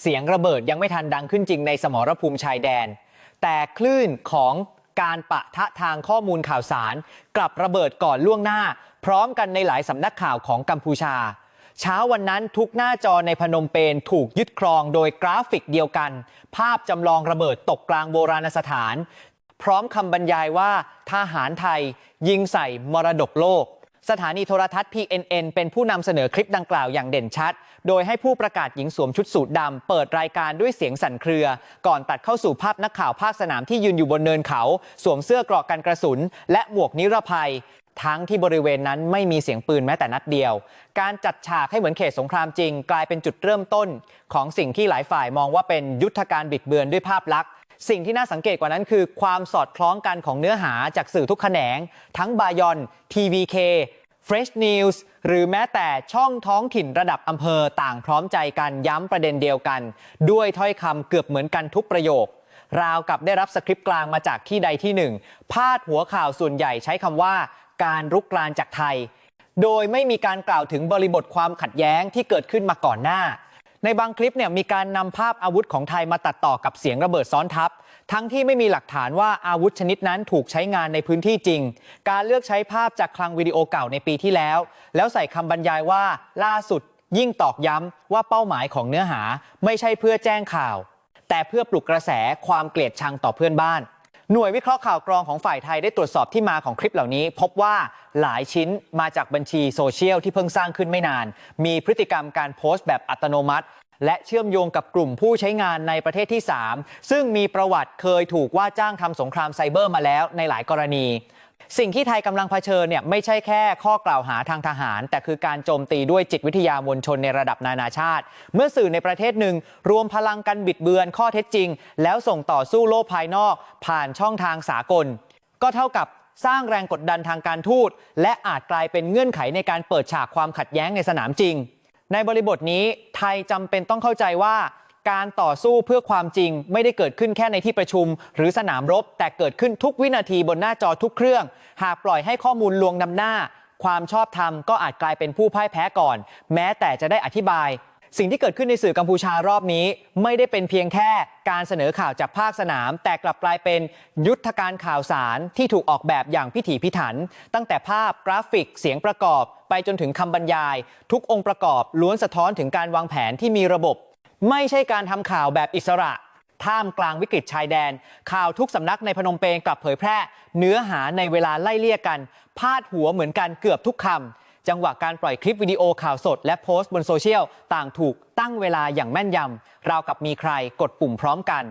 เสียงระเบิดยังไม่ทันดังขึ้นจริงในสมรภูมิชายแดน แต่คลื่นของการปะทะทางข้อมูลข่าวสาร กลับระเบิดก่อนล่วงหน้า พร้อมกันในหลายสำนักข่าวของกัมพูชา เช้าวันนั้นทุกหน้าจอในพนมเปญถูกยึดครองโดยกราฟิกเดียวกัน ภาพจำลองระเบิดตกกลางโบราณสถาน พร้อมคำบรรยายว่าทหารไทยยิงใส่มรดกโลก สถานีโทรทัศน์ PNN เป็นผู้นำเสนอคลิปดังกล่าวอย่างเด่นชัด โดยให้ผู้ประกาศหญิงสวมชุดสูทดำเปิดรายการด้วยเสียงสั่นเครือ ก่อนตัดเข้าสู่ภาพนักข่าวภาคสนามที่ยืนอยู่บนเนินเขา สวมเสื้อกราะกันกระสุน และหมวกนิรภัย ทั้งที่บริเวณนั้นไม่มีเสียงปืนแม้แต่นัดเดียว การจัดฉากให้เหมือนเขตสงครามจริง กลายเป็นจุดเริ่มต้น ของสิ่งที่หลายฝ่ายมองว่าเป็นยุทธการบิดเบือนด้วยภาพลักษณ์ สิ่งที่น่าสังเกตกว่านั้นคือความสอดคล้องกันของเนื้อหาจากสื่อทุกแขนง ทั้งบายอน TVK Fresh News หรือแม้แต่ช่องท้องถิ่นระดับอำเภอต่างพร้อมใจกันย้ำประเด็นเดียวกัน ด้วยถ้อยคำเกือบเหมือนกันทุกประโยค ราวกับได้รับสคริปต์กลางมาจากที่ใดที่หนึ่ง พาดหัวข่าวส่วนใหญ่ใช้คำว่า การรุกรานจากไทย โดยไม่มีการกล่าวถึงบริบทความขัดแย้งที่เกิดขึ้นมาก่อนหน้า ในบางคลิปเนี่ยมีการนำภาพอาวุธของไทยมาตัดต่อกับเสียงระเบิดซ้อนทับ ทั้งที่ไม่มีหลักฐานว่าอาวุธชนิดนั้นถูกใช้งานในพื้นที่จริง การเลือกใช้ภาพจากคลังวิดีโอเก่าในปีที่แล้ว แล้วใส่คำบรรยายว่าล่าสุดยิ่งตอกย้ำว่าเป้าหมายของเนื้อหาไม่ใช่เพื่อแจ้งข่าว แต่เพื่อปลุกกระแสความเกลียดชังต่อเพื่อนบ้าน หน่วยวิเคราะห์ข่าวกรองของฝ่ายไทยได้ตรวจสอบที่มาของคลิปเหล่านี้ พบว่าหลายชิ้นมาจากบัญชีโซเชียลที่เพิ่งสร้างขึ้นไม่นาน มีพฤติกรรมการโพสต์แบบอัตโนมัติ และเชื่อมโยงกับกลุ่มผู้ใช้งานในประเทศที่ 3 ซึ่งมีประวัติเคยถูกว่าจ้างทำสงครามไซเบอร์มาแล้วในหลายกรณี สิ่งที่ไทยกำลังเผชิญเนี่ยไม่ใช่แค่ข้อกล่าวหาทางทหาร แต่คือการโจมตีด้วยจิตวิทยามวลชนในระดับนานาชาติ เมื่อสื่อในประเทศหนึ่งรวมพลังกันบิดเบือนข้อเท็จจริง แล้วส่งต่อสู้โลกภายนอก ผ่านช่องทางสากล ก็เท่ากับสร้างแรงกดดันทางการทูต และอาจกลายเป็นเงื่อนไขในการเปิดฉากความขัดแย้งในสนามจริง ในบริบทนี้ไทยจำเป็นต้องเข้าใจว่า การต่อสู้เพื่อความจริง ไม่ได้เกิดขึ้นแค่ในที่ประชุม หรือสนามรบ แต่เกิดขึ้นทุกวินาทีบนหน้าจอทุกเครื่อง หากปล่อยให้ข้อมูลลวงนำหน้า ความชอบธรรมก็อาจกลายเป็นผู้พ่ายแพ้ก่อน แม้แต่จะได้อธิบาย สิ่งที่เกิดขึ้นในสื่อกัมพูชารอบนี้ ไม่ได้เป็นเพียงแค่การเสนอข่าวจากภาคสนาม แต่กลับกลายเป็นยุทธการข่าวสารที่ถูกออกแบบอย่างพิถีพิถัน ตั้งแต่ภาพกราฟิกเสียงประกอบ ไปจนถึงคำบรรยาย ทุกองค์ประกอบล้วนสะท้อนถึงการวางแผนที่มีระบบ ไม่ใช่การทำข่าวแบบอิสระ ท่ามกลางวิกฤตชายแดน ข่าวทุกสำนักในพนมเปญกลับเผยแพร่ เนื้อหาในเวลาไล่เลี่ยกัน พาดหัวเหมือนกันเกือบทุกคำจังหวะการปล่อยคลิปวิดีโอข่าวสด และโพสต์บนโซเชียลต่างถูกตั้งเวลาอย่างแม่นยำราวกับมีใครกดปุ่มพร้อมกัน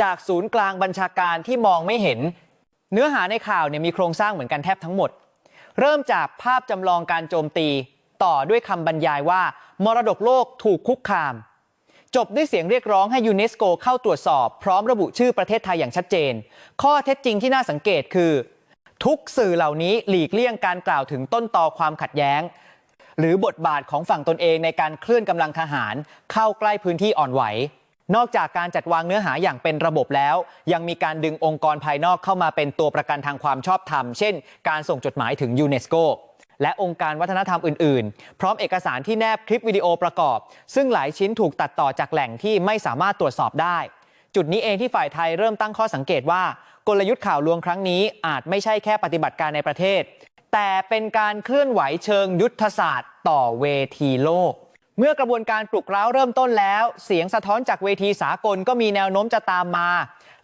จากศูนย์กลางบัญชาการที่มองไม่เห็น เนื้อหาในข่าวเนี่ยมีโครงสร้างเหมือนกันแทบทั้งหมด เริ่มจากภาพจำลองการโจมตี ต่อด้วยคำบรรยายว่า มรดกโลกถูกคุกคาม จบด้วยเสียงเรียกร้องให้ยูเนสโกเข้าตรวจสอบ พร้อมระบุชื่อประเทศไทยอย่างชัดเจน ข้อเท็จจริงที่น่าสังเกตคือ ทุกสื่อเหล่านี้หลีกเลี่ยงการกล่าวถึงต้นตอความขัดแย้ง หรือบทบาทของฝั่งตนเองในการเคลื่อนกำลังทหาร เข้าใกล้พื้นที่อ่อนไหวนอกจากการจัดวางเนื้อหาอย่างเป็นระบบแล้ว ยังมีการดึงองค์กรภายนอกเข้ามาเป็นตัวประกันทางความชอบธรรม เช่น การส่งจดหมายถึงยูเนสโก และองค์การวัฒนธรรมอื่น ๆ พร้อมเอกสารที่แนบคลิปวิดีโอประกอบ ซึ่งหลายชิ้นถูกตัดต่อจากแหล่งที่ไม่สามารถตรวจสอบได้ จุดนี้เองที่ฝ่ายไทยเริ่มตั้งข้อสังเกตว่า กลยุทธ์ข่าวลวงครั้งนี้อาจไม่ใช่แค่ปฏิบัติการในประเทศ แต่เป็นการเคลื่อนไหวเชิงยุทธศาสตร์ ต่อเวทีโลก เมื่อกระบวนการปลุกเร้าเริ่มต้นแล้ว เสียงสะท้อนจากเวทีสากลก็มีแนวโน้มจะตามมา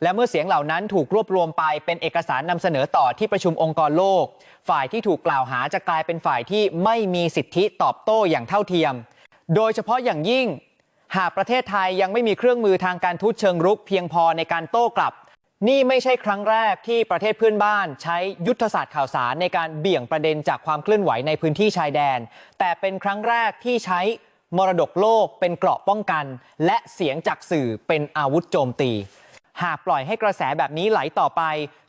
และเมื่อเสียงเหล่านั้นถูกรวบรวมไปเป็นเอกสารนำเสนอต่อที่ประชุมองค์กรโลก ฝ่ายที่ถูกกล่าวหาจะกลายเป็นฝ่ายที่ไม่มีสิทธิตอบโต้อย่างเท่าเทียม โดยเฉพาะอย่างยิ่ง หากประเทศไทยยังไม่มีเครื่องมือทางการทูตเชิงรุกเพียงพอในการโต้กลับ นี่ไม่ใช่ครั้งแรกที่ประเทศเพื่อนบ้าน ใช้ยุทธศาสตร์ข่าวสารในการเบี่ยงประเด็นจากความเคลื่อนไหวในพื้นที่ชายแดน แต่เป็นครั้งแรกที่ใช้มรดกโลกเป็นเกราะป้องกัน และเสียงจากสื่อเป็นอาวุธโจมตี หากปล่อยให้กระแสแบบนี้ไหลต่อไป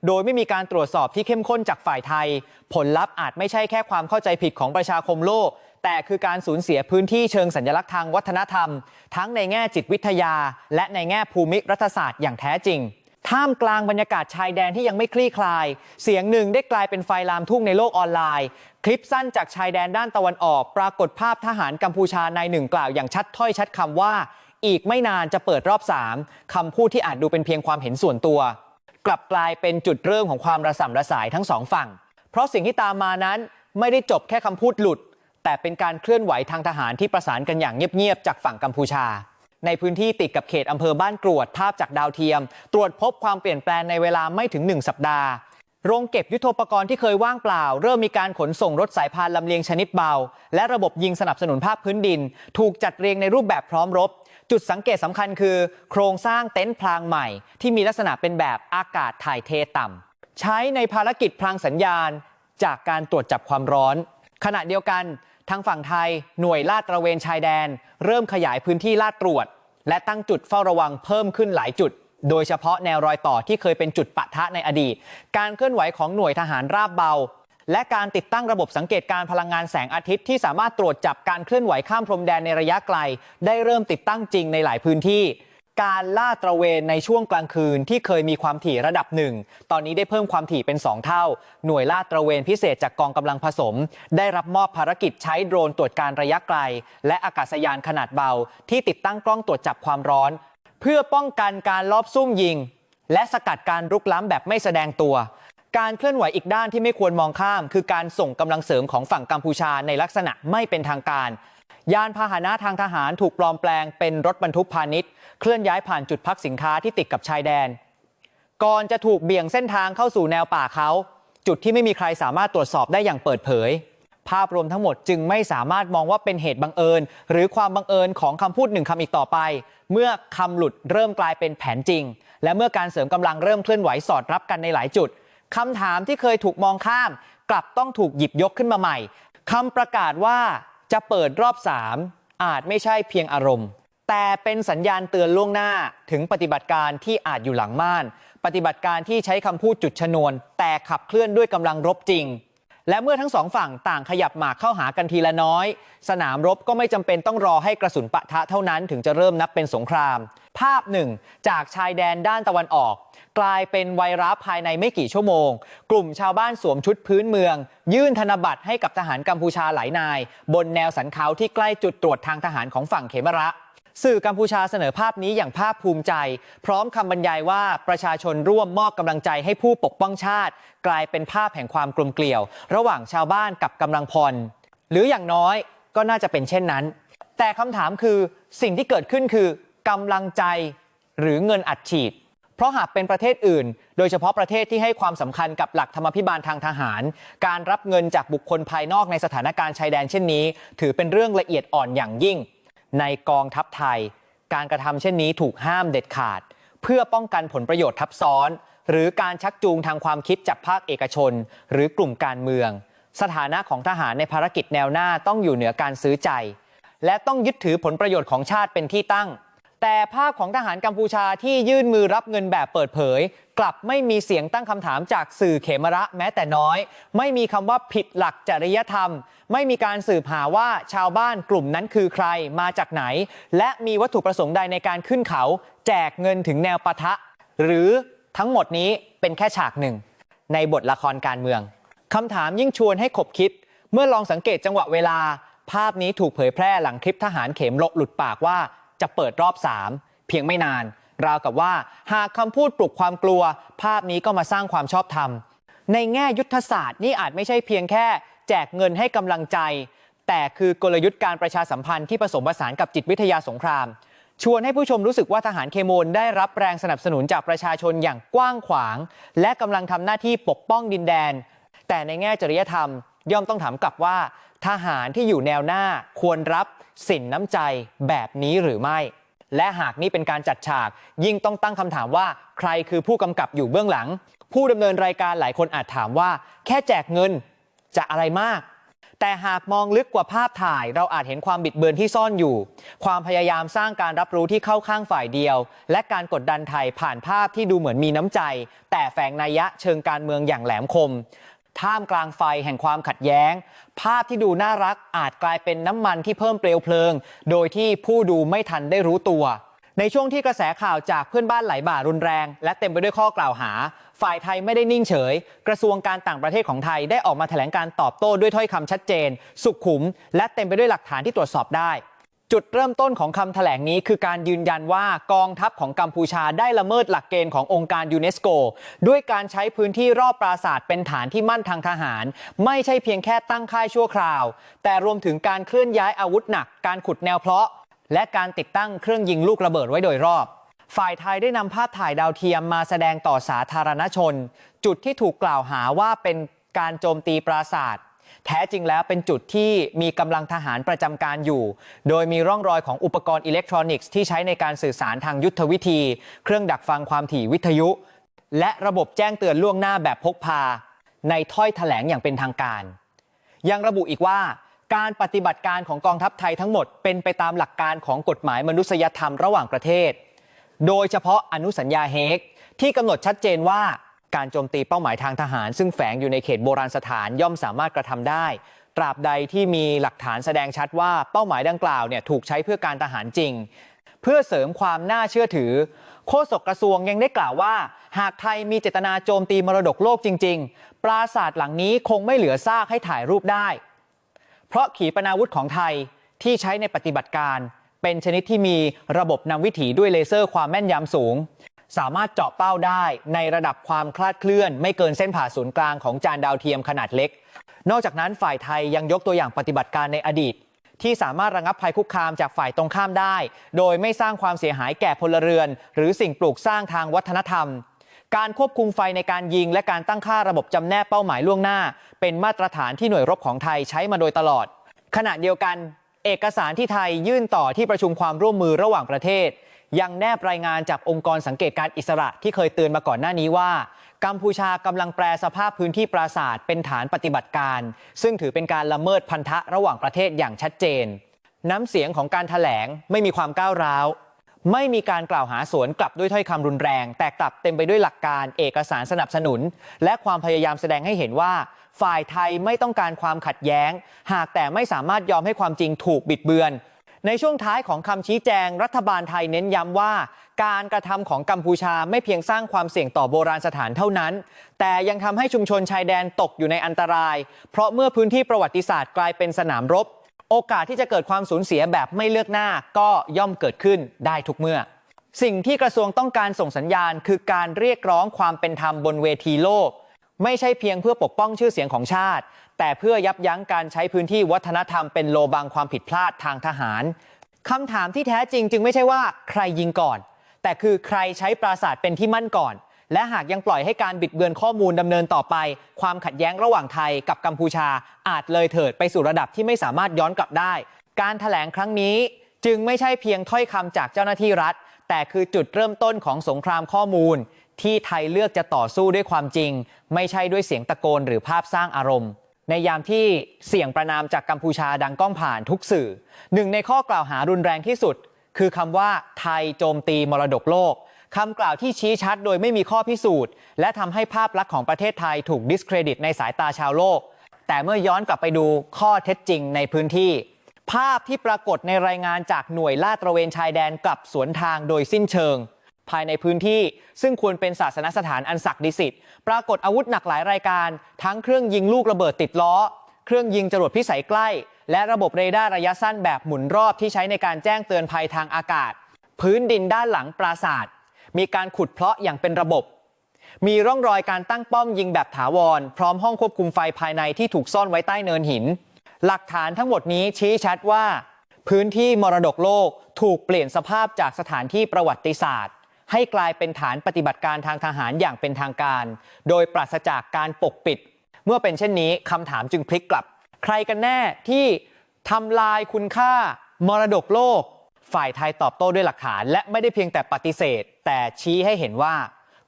โดยไม่มีการตรวจสอบที่เข้มข้นจากฝ่ายไทย ผลลัพธ์อาจไม่ใช่แค่ความเข้าใจผิดของประชาคมโลก แต่คือการสูญเสียพื้นที่เชิงสัญลักษณ์ทางวัฒนธรรม ทั้งในแง่จิตวิทยา และในแง่ภูมิรัฐศาสตร์อย่างแท้จริง ท่ามกลางบรรยากาศชายแดนที่ยังไม่คลี่คลาย เสียงหนึ่งได้กลายเป็นไฟลามทุ่งในโลกออนไลน์ คลิปสั้นจากชายแดนด้านตะวันออก ปรากฏภาพทหารกัมพูชานายหนึ่งกล่าวอย่างชัดถ้อยชัดคำว่า อีกไม่นานจะเปิดรอบ 3คำพูดที่อาจดูเป็นเพียงความเห็นส่วนตัว กลับกลายเป็นจุดเริ่มของความระส่ำระสายทั้งสองฝั่ง เพราะสิ่งที่ตามมานั้นไม่ได้จบแค่คำพูดหลุด แต่เป็นการเคลื่อนไหวทางทหารที่ประสานกันอย่างเงียบๆจากฝั่งกัมพูชา ในพื้นที่ติดกับเขตอำเภอบ้านกรวดภาพจากดาวเทียม ตรวจพบความเปลี่ยนแปลงในเวลาไม่ถึง 1 สัปดาห์โรงเก็บยุทโธปกรณ์ที่เคยว่างเปล่า เริ่มมีการขนส่งรถสายพานลำเลียงชนิดเบา และระบบยิงสนับสนุนภาคพื้นดิน ถูกจัดเรียงในรูปแบบพร้อมรบ จุดสังเกตสำคัญคือ โครงสร้างเต็นท์พลางใหม่ ที่มีลักษณะเป็นแบบอากาศถ่ายเทต่ำใช้ในภารกิจพลางสัญญาณ จากการตรวจจับความร้อน ขณะเดียวกัน ทางฝั่งไทยหน่วยลาดตระเวนชายแดน เริ่มขยายพื้นที่ลาดตรวจ และตั้งจุดเฝ้าระวังเพิ่มขึ้นหลายจุด โดยเฉพาะแนวรอยต่อที่เคยเป็นจุดปะทะในอดีต การเคลื่อนไหวของหน่วยทหารราบเบา และการติดตั้งระบบสังเกตการพลังงานแสงอาทิตย์ที่สามารถตรวจจับการเคลื่อนไหวข้ามพรมแดนในระยะไกล ได้เริ่มติดตั้งจริงในหลายพื้นที่ การล่าตระเวนในช่วงกลางคืนที่เคยมีความถี่ระดับหนึ่งตอนนี้ได้เพิ่มความถี่เป็น 2 เท่า หน่วยล่าตระเวนพิเศษจากกองกำลังผสม ได้รับมอบภารกิจใช้โดรนตรวจการระยะไกล และอากาศยานขนาดเบา ที่ติดตั้งกล้องตรวจจับความร้อน เพื่อป้องกันการลอบซุ่มยิง และสกัดการรุกล้ำแบบไม่แสดงตัว การเคลื่อนไหวอีกด้านที่ไม่ควรมองข้าม คือการส่งกำลังเสริมของฝั่งกัมพูชาในลักษณะไม่เป็นทางการ ยานพาหนะทางทหารถูกปลอมแปลงเป็นรถบรรทุกพาณิชย์ เคลื่อนย้ายผ่านจุดพักสินค้าที่ติดกับชายแดน ก่อนจะถูกเบี่ยงเส้นทางเข้าสู่แนวป่าเขา จุดที่ไม่มีใครสามารถตรวจสอบได้อย่างเปิดเผย ภาพรวมทั้งหมดจึงไม่สามารถมองว่าเป็นเหตุบังเอิญ หรือความบังเอิญของคำพูดหนึ่งคำอีกต่อไป เมื่อคำหลุดเริ่มกลายเป็นแผนจริง และเมื่อการเสริมกำลังเริ่มเคลื่อนไหวสอดรับกันในหลายจุด คำถามที่เคยถูกมองข้าม กลับต้องถูกหยิบยกขึ้นมาใหม่คำประกาศว่าจะเปิดรอบ 3 อาจไม่ใช่เพียงอารมณ์ แต่เป็นสัญญาณเตือนล่วงหน้าถึงปฏิบัติการที่อาจอยู่หลังม่าน ปฏิบัติการที่ใช้คำพูดจุดชนวน แต่ขับเคลื่อนด้วยกำลังรบจริง และเมื่อทั้งสองฝั่งต่างขยับหมากเข้าหากันทีละน้อย สนามรบก็ไม่จำเป็นต้องรอให้กระสุนปะทะเท่านั้นถึงจะเริ่มนับเป็นสงคราม ภาพหนึ่งจากชายแดนด้านตะวันออก กลายเป็นไวรัสภายในไม่กี่ชั่วโมง กลุ่มชาวบ้านสวมชุดพื้นเมือง ยื่นธนบัตรให้กับทหารกัมพูชาหลายนาย บนแนวสันเขาที่ใกล้จุดตรวจทางทหารของฝั่งเขมระ สื่อกัมพูชาเสนอภาพนี้อย่างภาคภูมิใจ พร้อมคำบรรยายว่าประชาชนร่วมมอบกำลังใจให้ผู้ปกป้องชาติ กลายเป็นภาพแห่งความกลมเกลียว ระหว่างชาวบ้านกับกำลังพล หรืออย่างน้อยก็น่าจะเป็นเช่นนั้น แต่คำถามคือสิ่งที่เกิดขึ้นคือกำลังใจหรือเงินอัดฉีด เพราะหากเป็นประเทศอื่น โดยเฉพาะประเทศที่ให้ความสำคัญกับหลักธรรมพิบาลทางทหาร การรับเงินจากบุคคลภายนอกในสถานการณ์ชายแดนเช่นนี้ ถือเป็นเรื่องละเอียดอ่อนอย่างยิ่ง ในกองทัพไทย การกระทำเช่นนี้ถูกห้ามเด็ดขาด เพื่อป้องกันผลประโยชน์ทับซ้อน หรือการชักจูงทางความคิดจากภาคเอกชน หรือกลุ่มการเมือง สถานะของทหารในภารกิจแนวหน้าต้องอยู่เหนือการซื้อใจ และต้องยึดถือผลประโยชน์ของชาติเป็นที่ตั้ง แต่ภาพของทหารกัมพูชาที่ยื่นมือรับเงินแบบเปิดเผย กลับไม่มีเสียงตั้งคำถามจากสื่อเขมระแม้แต่น้อย ไม่มีคำว่าผิดหลักจริยธรรม ไม่มีการสืบหาว่าชาวบ้านกลุ่มนั้นคือใครมาจากไหน และมีวัตถุประสงค์ใดในการขึ้นเขา แจกเงินถึงแนวปะทะ หรือทั้งหมดนี้เป็นแค่ฉากหนึ่ง ในบทละครการเมืองคำถามยิ่งชวนให้ขบคิด เมื่อลองสังเกตจังหวะเวลา ภาพนี้ถูกเผยแพร่หลังคลิปทหารเข็มลบหลุดปากว่า จะเปิดรอบ 3 เพียงไม่นาน ราวกับว่าหากคำพูดปลุกความกลัว ภาพนี้ก็มาสร้างความชอบธรรม ในแง่ยุทธศาสตร์นี่อาจไม่ใช่เพียงแค่ แจกเงินให้กำลังใจ แต่คือกลยุทธ์การประชาสัมพันธ์ที่ผสมผสานกับจิตวิทยาสงคราม ชวนให้ผู้ชมรู้สึกว่าทหารเคมูลได้รับแรงสนับสนุนจากประชาชนอย่างกว้างขวาง และกำลังทำหน้าที่ปกป้องดินแดน แต่ในแง่จริยธรรมย่อมต้องถามกลับว่า ทหารที่อยู่แนวหน้าควรรับ สินน้ำใจแบบนี้หรือไม่ และหากนี่เป็นการจัดฉาก ยิ่งต้องตั้งคำถามว่า ใครคือผู้กำกับอยู่เบื้องหลัง ผู้ดำเนินรายการหลายคนอาจถามว่า แค่แจกเงินจะอะไรมาก แต่หากมองลึกกว่าภาพถ่าย เราอาจเห็นความบิดเบือนที่ซ่อนอยู่ ความพยายามสร้างการรับรู้ที่เข้าข้างฝ่ายเดียว และการกดดันไทยผ่านภาพที่ดูเหมือนมีน้ำใจ แต่แฝงนัยยะเชิงการเมืองอย่างแหลมคม ท่ามกลางไฟแห่งความขัดแย้ง ภาพที่ดูน่ารักอาจกลายเป็นน้ำมันที่เพิ่มเปลวเพลิง โดยที่ผู้ดูไม่ทันได้รู้ตัว ในช่วงที่กระแสข่าวจากเพื่อนบ้านไหลบ่ารุนแรง และเต็มไปด้วยข้อกล่าวหา ฝ่ายไทยไม่ได้นิ่งเฉย กระทรวงการต่างประเทศของไทยได้ออกมาแถลงการตอบโต้ด้วยถ้อยคำชัดเจน สุขุม และเต็มไปด้วยหลักฐานที่ตรวจสอบได้ จุดเริ่มต้นของคำแถลงนี้คือการยืนยันว่ากองทัพของกัมพูชาได้ละเมิดหลักเกณฑ์ขององค์การยูเนสโก ด้วยการใช้พื้นที่รอบปราสาทเป็นฐานที่มั่นทางทหาร ไม่ใช่เพียงแค่ตั้งค่ายชั่วคราว แต่รวมถึงการเคลื่อนย้ายอาวุธหนัก การขุดแนวเพาะ และการติดตั้งเครื่องยิงลูกระเบิดไว้โดยรอบ ฝ่ายไทยได้นำภาพถ่ายดาวเทียมมาแสดงต่อสาธารณชน จุดที่ถูกกล่าวหาว่าเป็นการโจมตีปราสาท แท้จริงแล้วเป็นจุดที่มีกำลังทหารประจำการอยู่ โดยมีร่องรอยของอุปกรณ์อิเล็กทรอนิกส์ที่ใช้ในการสื่อสารทางยุทธวิธี เครื่องดักฟังความถี่วิทยุ และระบบแจ้งเตือนล่วงหน้าแบบพกพา ในถ้อยแถลงอย่างเป็นทางการ ยังระบุอีกว่าการปฏิบัติการของกองทัพไทยทั้งหมดเป็นไปตามหลักการของกฎหมายมนุษยธรรมระหว่างประเทศ โดยเฉพาะอนุสัญญาเฮกที่กำหนดชัดเจนว่า การโจมตีเป้าหมายทางทหาร ซึ่งแฝงอยู่ในเขตโบราณสถานย่อมสามารถกระทำได้ ตราบใดที่มีหลักฐานแสดงชัดว่าเป้าหมายดังกล่าวเนี่ยถูกใช้เพื่อการทหารจริง เพื่อเสริมความน่าเชื่อถือ โฆษกกระทรวงยังได้กล่าวว่า หากไทยมีเจตนาโจมตีมรดกโลกจริง ๆ ปราสาทหลังนี้คงไม่เหลือซากให้ถ่ายรูปได้ เพราะขีปนาวุธของไทยที่ใช้ในปฏิบัติการเป็นชนิดที่มีระบบนำวิถีด้วยเลเซอร์ความแม่นยำสูง สามารถเจาะเป้าได้ในระดับความคลาดเคลื่อน ไม่เกินเส้นผ่าศูนย์กลางของจานดาวเทียมขนาดเล็ก นอกจากนั้นฝ่ายไทยยังยกตัวอย่างปฏิบัติการในอดีต ที่สามารถระงับภัยคุกคามจากฝ่ายตรงข้ามได้ โดยไม่สร้างความเสียหายแก่พลเรือน หรือสิ่งปลูกสร้างทางวัฒนธรรม การควบคุมไฟในการยิง และการตั้งค่าระบบจำแนกเป้าหมายล่วงหน้า เป็นมาตรฐานที่หน่วยรบของไทยใช้มาโดยตลอด ขณะเดียวกัน เอกสารที่ไทยยื่นต่อที่ประชุมความร่วมมือระหว่างประเทศ ยังแนบรายงานจากองค์กรสังเกตการอิสระที่เคยเตือนมาก่อนหน้านี้ว่า กัมพูชากำลังแปลสภาพพื้นที่ปราสาทเป็นฐานปฏิบัติการ ซึ่งถือเป็นการละเมิดพันธะระหว่างประเทศอย่างชัดเจน น้ำเสียงของการถแถลงไม่มีความก้าวร้าว ไม่มีการกล่าวหาสวนกลับด้วยถ้อยคำรุนแรง แต่กลับเต็มไปด้วยหลักการเอกสารสนับสนุน และความพยายามแสดงให้เห็นว่า ฝ่ายไทยไม่ต้องการความขัดแย้ง หากแต่ไม่สามารถยอมให้ความจริงถูกบิดเบือน ในช่วงท้ายของคำชี้แจงรัฐบาลไทยเน้นย้ำว่า การกระทำของกัมพูชาไม่เพียงสร้างความเสี่ยงต่อโบราณสถานเท่านั้น แต่ยังทำให้ชุมชนชายแดนตกอยู่ในอันตราย เพราะเมื่อพื้นที่ประวัติศาสตร์กลายเป็นสนามรบ โอกาสที่จะเกิดความสูญเสียแบบไม่เลือกหน้าก็ย่อมเกิดขึ้นได้ทุกเมื่อ สิ่งที่กระทรวงต้องการส่งสัญญาณ คือการเรียกร้องความเป็นธรรมบนเวทีโลก ไม่ใช่เพียงเพื่อปกป้องชื่อเสียงของชาติ แต่เพื่อยับยั้งการใช้พื้นที่วัฒนธรรมเป็นโลบังความผิดพลาดทางทหารคำถามที่แท้จริงจึงไม่ใช่ว่าใครยิงก่อน แต่คือใครใช้ปราสาทเป็นที่มั่นก่อน และหากยังปล่อยให้การบิดเบือนข้อมูลดำเนินต่อไป ความขัดแย้งระหว่างไทยกับกัมพูชาอาจเลยเถิดไปสู่ระดับที่ไม่สามารถย้อนกลับได้ การถแถลงครั้งนี้จึงไม่ใช่เพียงถ้อยคำจากเจ้าหน้าที่รัฐ แต่คือจุดเริ่มต้นของสงครามข้อมูล ที่ไทยเลือกจะต่อสู้ด้วยความจริง ไม่ใช่ด้วยเสียงตะโกนหรือภาพสร้างอารมณ์ ในยามที่เสียงประนามจากกัมพูชาดังก้องผ่านทุกสื่อ หนึ่งในข้อกล่าวหารุนแรงที่สุด คือคำว่าไทยโจมตีมรดกโลกคำกล่าวที่ชี้ชัดโดยไม่มีข้อพิสูจน์ และทำให้ภาพลักษณ์ของประเทศไทยถูกดิสเครดิตในสายตาชาวโลก แต่เมื่อย้อนกลับไปดูข้อเท็จจริงในพื้นที่ ภาพที่ปรากฏในรายงานจากหน่วยลาดตระเวนชายแดนกลับสวนทางโดยสิ้นเชิง ภายในพื้นที่ซึ่งควรเป็นศาสนสถานอันศักดิ์สิทธิ์ปรากฏอาวุธหนักหลายรายการ ทั้งเครื่องยิงลูกระเบิดติดล้อ เครื่องยิงจรวดพิสัยใกล้ และระบบเรดาร์ระยะสั้นแบบหมุนรอบที่ใช้ในการแจ้งเตือนภัยทางอากาศ พื้นดินด้านหลังปราสาทมีการขุดเพาะอย่างเป็นระบบ มีร่องรอยการตั้งป้อมยิงแบบถาวร พร้อมห้องควบคุมไฟภายในที่ถูกซ่อนไว้ใต้เนินหิน หลักฐานทั้งหมดนี้ชี้ชัดว่า พื้นที่มรดกโลกถูกเปลี่ยนสภาพจากสถานที่ประวัติศาสตร์ ให้กลายเป็นฐานปฏิบัติการทางทหารอย่างเป็นทางการ โดยปราศจากการปกปิด เมื่อเป็นเช่นนี้คำถามจึงพลิกกลับ ใครกันแน่ที่ทำลายคุณค่ามรดกโลก ฝ่ายไทยตอบโต้ด้วยหลักฐาน และไม่ได้เพียงแต่ปฏิเสธ แต่ชี้ให้เห็นว่า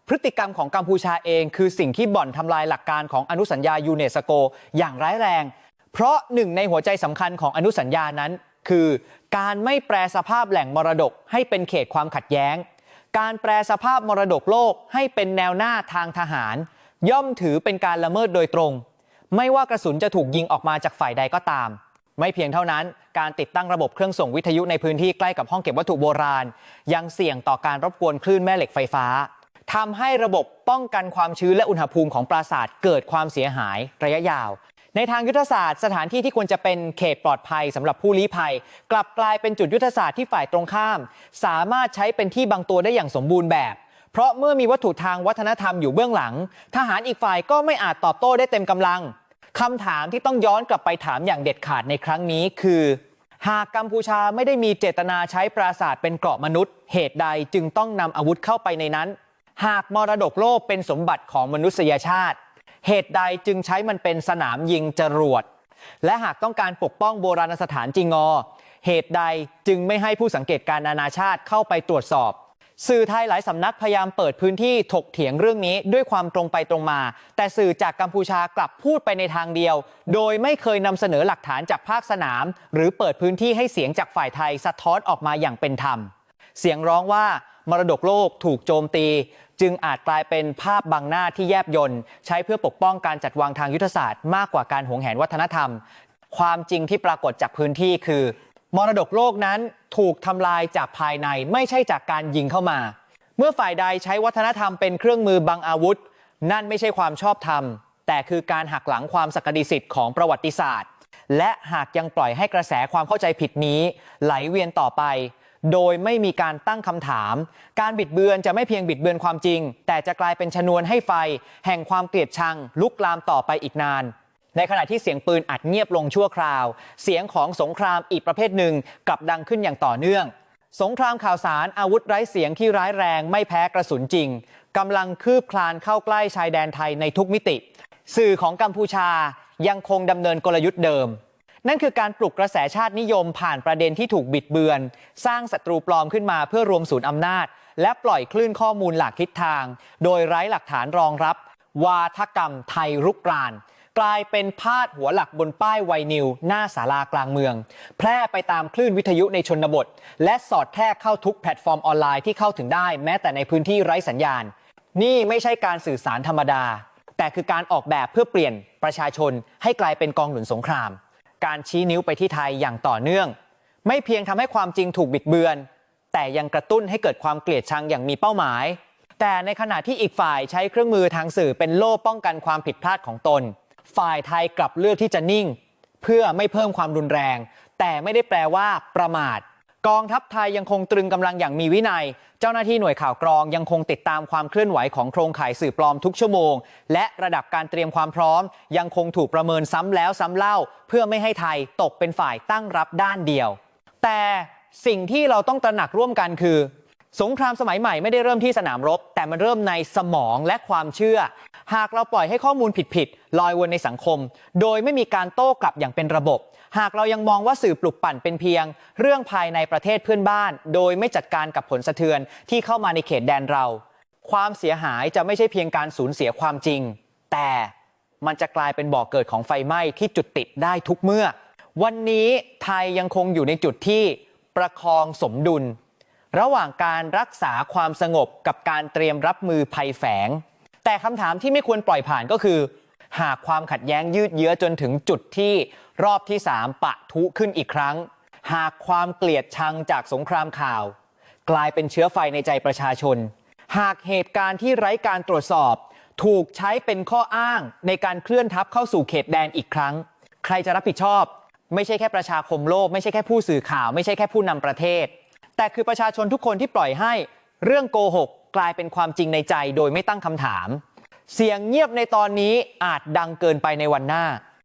พฤติกรรมของกัมพูชาเองคือสิ่งที่บ่อนทำลายหลักการของอนุสัญญายูเนสโก อย่างร้ายแรง เพราะหนึ่งในหัวใจสำคัญของอนุสัญญานั้น คือการไม่แปรสภาพแหล่งมรดกให้เป็นเขตความขัดแย้ง การแปรสภาพมรดกโลกให้เป็นแนวหน้าทางทหาร ย่อมถือเป็นการละเมิดโดยตรง ไม่ว่ากระสุนจะถูกยิงออกมาจากฝ่ายใดก็ตาม ไม่เพียงเท่านั้น การติดตั้งระบบเครื่องส่งวิทยุในพื้นที่ใกล้กับห้องเก็บวัตถุโบราณ ยังเสี่ยงต่อการรบกวนคลื่นแม่เหล็กไฟฟ้าทำให้ระบบป้องกันความชื้นและอุณหภูมิของปราสาทเกิดความเสียหายระยะยาว ในทางยุทธศาสตร์สถานที่ที่ควรจะเป็นเขตปลอดภัยสำหรับผู้ลี้ภัย กลับกลายเป็นจุดยุทธศาสตร์ที่ฝ่ายตรงข้าม สามารถใช้เป็นที่บังตัวได้อย่างสมบูรณ์แบบ เพราะเมื่อมีวัตถุทางวัฒนธรรมอยู่เบื้องหลัง ทหารอีกฝ่ายก็ไม่อาจตอบโต้ได้เต็มกำลังคำถามที่ต้องย้อนกลับไปถามอย่างเด็ดขาดในครั้งนี้คือ หากกัมพูชาไม่ได้มีเจตนาใช้ปราสาทเป็นเกราะมนุษย์ เหตุใดจึงต้องนำอาวุธเข้าไปในนั้น หากมรดกโลกเป็นสมบัติของมนุษยชาติ เหตุใดจึงใช้มันเป็นสนามยิงจรวด และหากต้องการปกป้องโบราณสถานจิงอ เหตุใดจึงไม่ให้ผู้สังเกตการนานาชาติเข้าไปตรวจสอบ สื่อไทยหลายสำนักพยายามเปิดพื้นที่ถกเถียงเรื่องนี้ด้วยความตรงไปตรงมา แต่สื่อจากกัมพูชากลับพูดไปในทางเดียว โดยไม่เคยนำเสนอหลักฐานจากภาคสนาม หรือเปิดพื้นที่ให้เสียงจากฝ่ายไทยสะท้อนออกมาอย่างเป็นธรรม เสียงร้องว่ามรดกโลกถูกโจมตี จึงอาจกลายเป็นภาพบังหน้าที่แยบยนต์ใช้เพื่อปกป้องการจัดวางทางยุทธศาสตร์มากกว่าการหวงแหนวัฒนธรรม ความจริงที่ปรากฏจากพื้นที่คือ มรดกโลกนั้นถูกทำลายจากภายในไม่ใช่จากการยิงเข้ามา เมื่อฝ่ายใดใช้วัฒนธรรมเป็นเครื่องมือบังอาวุธ นั่นไม่ใช่ความชอบธรรม แต่คือการหักหลังความศักดิสิทธิ์ของประวัติศาสตร์ และหากยังปล่อยให้กระแสความเข้าใจผิดนี้ ไหลเวียนต่อไป โดยไม่มีการตั้งคำถาม การบิดเบือนจะไม่เพียงบิดเบือนความจริง แต่จะกลายเป็นชนวนให้ไฟ แห่งความเกลียดชัง ลุกลามต่อไปอีกนาน ในขณะที่เสียงปืนอัดเงียบลงชั่วคราว เสียงของสงครามอีกประเภทหนึ่งกลับดังขึ้นอย่างต่อเนื่อง สงครามข่าวสารอาวุธไร้เสียงที่ร้ายแรงไม่แพ้กระสุนจริงกำลังคืบคลานเข้าใกล้ชายแดนไทยในทุกมิติ สื่อของกัมพูชายังคงดำเนินกลยุทธ์เดิม นั่นคือการปลุกกระแสชาตินิยมผ่านประเด็นที่ถูกบิดเบือน สร้างศัตรูปลอมขึ้นมาเพื่อรวมศูนย์อำนาจ และปล่อยคลื่นข้อมูลหลากทิศทาง โดยไร้หลักฐานรองรับ วาทกรรมไทยรุกราน กลายเป็นพาดหัวหลักบนป้ายไวนิว หน้าศาลากลางเมือง แพร่ไปตามคลื่นวิทยุในชนบท และสอดแทรกเข้าทุกแพลตฟอร์มออนไลน์ที่เข้าถึงได้ แม้แต่ในพื้นที่ไร้สัญญาณ นี่ไม่ใช่การสื่อสารธรรมดา แต่คือการออกแบบเพื่อเปลี่ยนประชาชนให้กลายเป็นกองหนุนสงคราม การชี้นิ้วไปที่ไทยอย่างต่อเนื่อง ไม่เพียงทำให้ความจริงถูกบิดเบือน แต่ยังกระตุ้นให้เกิดความเกลียดชังอย่างมีเป้าหมาย แต่ในขณะที่อีกฝ่ายใช้เครื่องมือทางสื่อเป็นโล่ป้องกันความผิดพลาดของตน ฝ่ายไทยกลับเลือกที่จะนิ่ง เพื่อไม่เพิ่มความรุนแรง แต่ไม่ได้แปลว่าประมาท กองทัพไทยยังคงตรึงกำลังอย่างมีวินัย เจ้าหน้าที่หน่วยข่าวกรองยังคงติดตามความเคลื่อนไหวของโครงข่ายสื่อปลอมทุกชั่วโมง และระดับการเตรียมความพร้อม ยังคงถูกประเมินซ้ำแล้วซ้ำเล่า เพื่อไม่ให้ไทยตกเป็นฝ่ายตั้งรับด้านเดียว แต่สิ่งที่เราต้องตระหนักร่วมกันคือ สงครามสมัยใหม่ไม่ได้เริ่มที่สนามรบ แต่มันเริ่มในสมองและความเชื่อ หากเราปล่อยให้ข้อมูลผิดๆลอยวนในสังคม โดยไม่มีการโต้กลับอย่างเป็นระบบ หากเรายังมองว่าสื่อปลุกปั่นเป็นเพียง เรื่องภายในประเทศเพื่อนบ้าน โดยไม่จัดการกับผลสะเทือนที่เข้ามาในเขตแดนเรา ความเสียหายจะไม่ใช่เพียงการสูญเสียความจริง แต่มันจะกลายเป็นบ่อกเกิดของไฟไหม้ที่จุดติดได้ทุกเมื่อ วันนี้ไทยยังคงอยู่ในจุดที่ประคองสมดุล ระหว่างการรักษาความสงบกับการเตรียมรับมือภัยแฝง แต่คำถามที่ไม่ควรปล่อยผ่านก็คือ หากความขัดแย้งยืดเยื้อจนถึงจุดที่รอบที่3ปะทุขึ้นอีกครั้ง หากความเกลียดชังจากสงครามข่าว กลายเป็นเชื้อไฟในใจประชาชน หากเหตุการณ์ที่ไร้การตรวจสอบ ถูกใช้เป็นข้ออ้างในการเคลื่อนทัพเข้าสู่เขตแดนอีกครั้ง ใครจะรับผิดชอบ ไม่ใช่แค่ประชาคมโลก ไม่ใช่แค่ผู้สื่อข่าว ไม่ใช่แค่ผู้นำประเทศ แต่คือประชาชนทุกคนที่ปล่อยให้ เรื่องโกหกกลายเป็นความจริงในใจโดยไม่ตั้งคำถาม เสียงเงียบในตอนนี้อาจดังเกินไปในวันหน้า